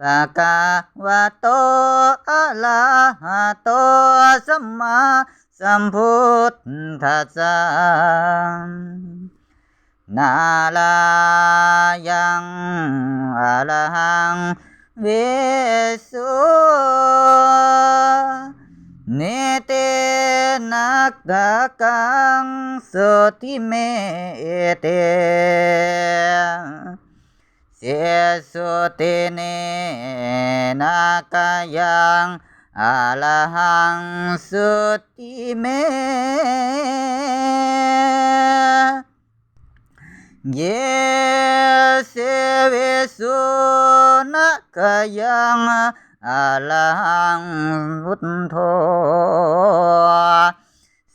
ภะคะวะโตอะระหะโตสัมมาสัมพุทธัสสะนาลายังอะระหังเวสุเนเตนักตะกังสุติเมเต เสสุติเนนาคา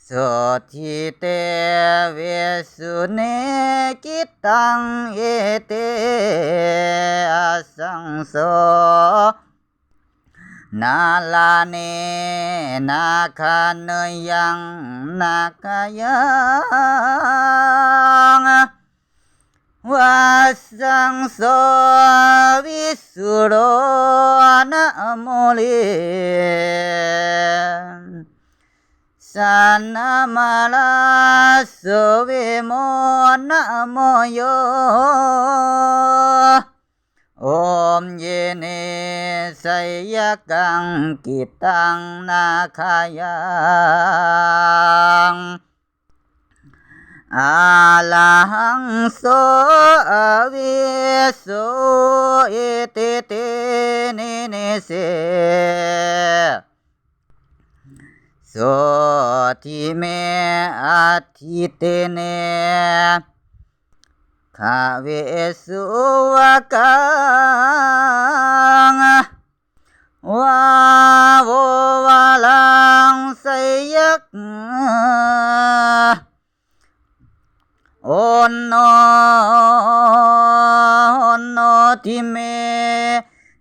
Sotite wisune kitang ete asangso Nalane nakane yang nakayang Wasang so wisuro มเยเสเวสุนักยังอะระหังพุทโธสุทิเตเวสุเนกิ ตังเอเตอสังโสนาลาเนนาคานยังนาคายังวาสังโสวิสุโรนะโมเลสันนามาลาโสเวโมนะโมโยโอมเยเนสยกังกิตังนาคายังอาลังโสอวิโสเอเตเตเนเนเสโสทิเมอาทิเตเนข้าเวสุวกังวาโววาลังสยักโอนโนโอนโนทิเม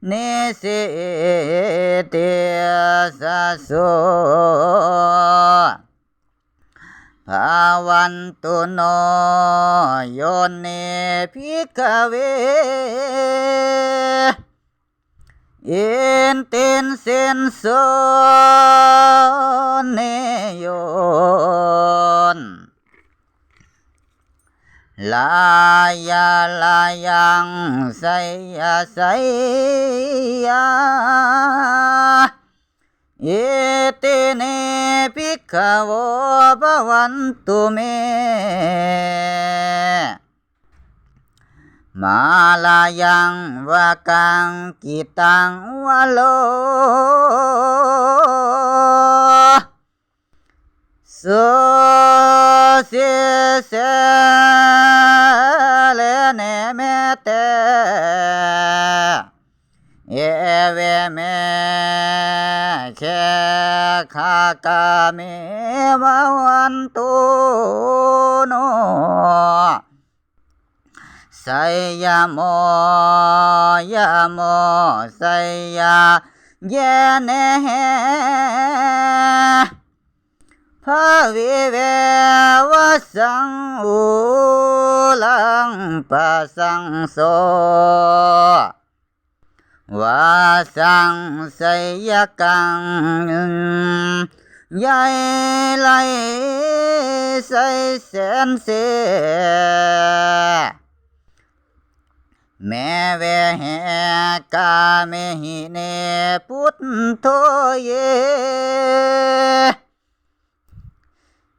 ni siti sasu pawan tuno yone pikawe intin sensone yon ลายาลายังไสยาไสยาเอเตเนภิกขวภวันตุเมมาลายังวากังกิตังวะโลสุเสเส ตเอเวเมเคขากาเมวะวันตุโนไสยโมยโมไสยาเยเนพระวิเววสังอุ ลังปัสสังโสวาสังไสยกังยายไลใส่แสนเสแม่เวเหกาเมหิเนพุทโธเย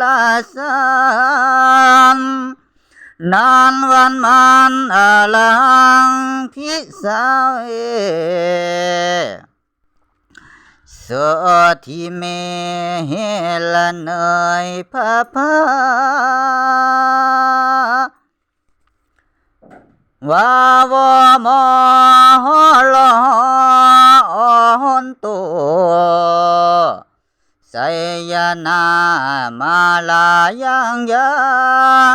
ลาสันนานวันมันอลังพิสาวเอสทิเมเฮลเนยพะพาวาวมอลอ นามาลายังยั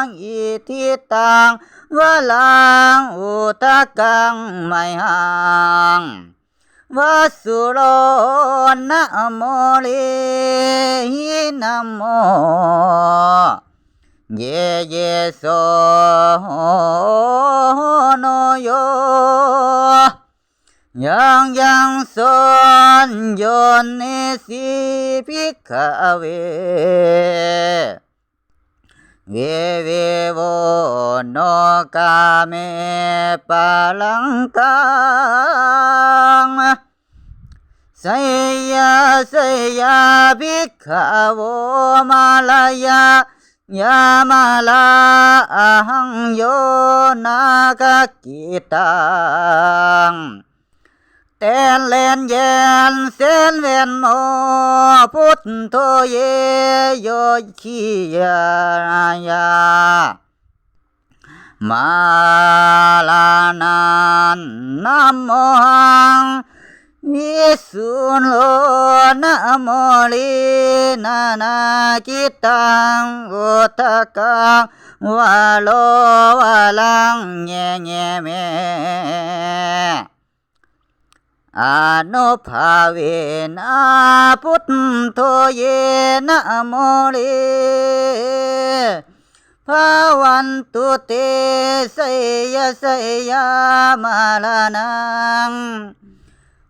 งอิทิตังวะลังอุตกังไม่หังวสุโรนะโมเลหินะโมเยเยโสโนโย ยังยังสนยนิสิภิกขเวเวเวโวโนกาเมปะลังกังสยาสยาภิกขโวมาลายายามาลาอหังโยนากกิตัง เตนเลนเย็นเสนเวนโมพุทโธเยโยคียายามาลานันนัมโมหังวิสุโลนะโมลีนานากิตังอุตกังวาโลวาลังเยเยเม อนุภาเวนะพุทโธเยนะโมเลภาวันตุเตสยสยามาลานัง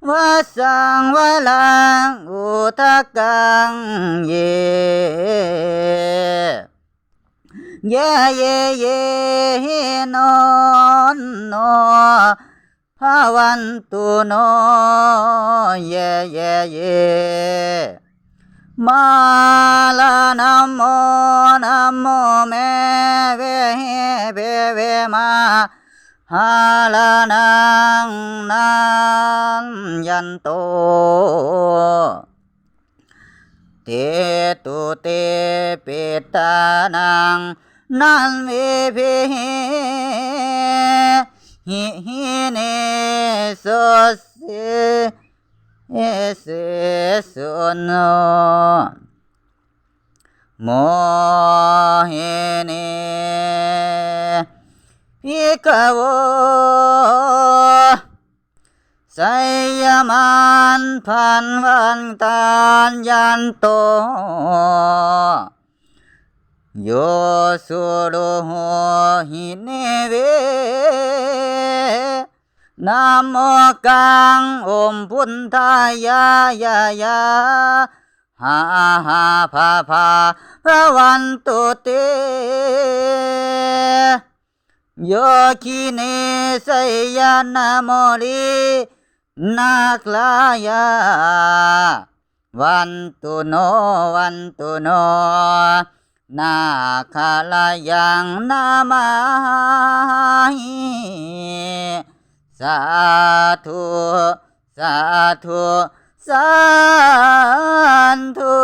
วาสังวาลังอุทกังเยเยเยเยโนโน ภาวันตุโนเยเยเยมาลานะโมนะโมเมเวเวเวมาฮาลานังนันยันโตเตตุเตเปตานังนันเวเพ หิหิเนโสเสเอเสสุโนโมเฮเนพิกโวไสยมันพันวันตานยันโต โยสุโรโหหิเนเวนะโมกังอมพุทธายายายาหาหาพาพาพระวันตุเตโยคีเนสยานาโมลีนาคลายาวันตุโนวันตุโน นาคาลายังนามายสาธุสาธุสาธุ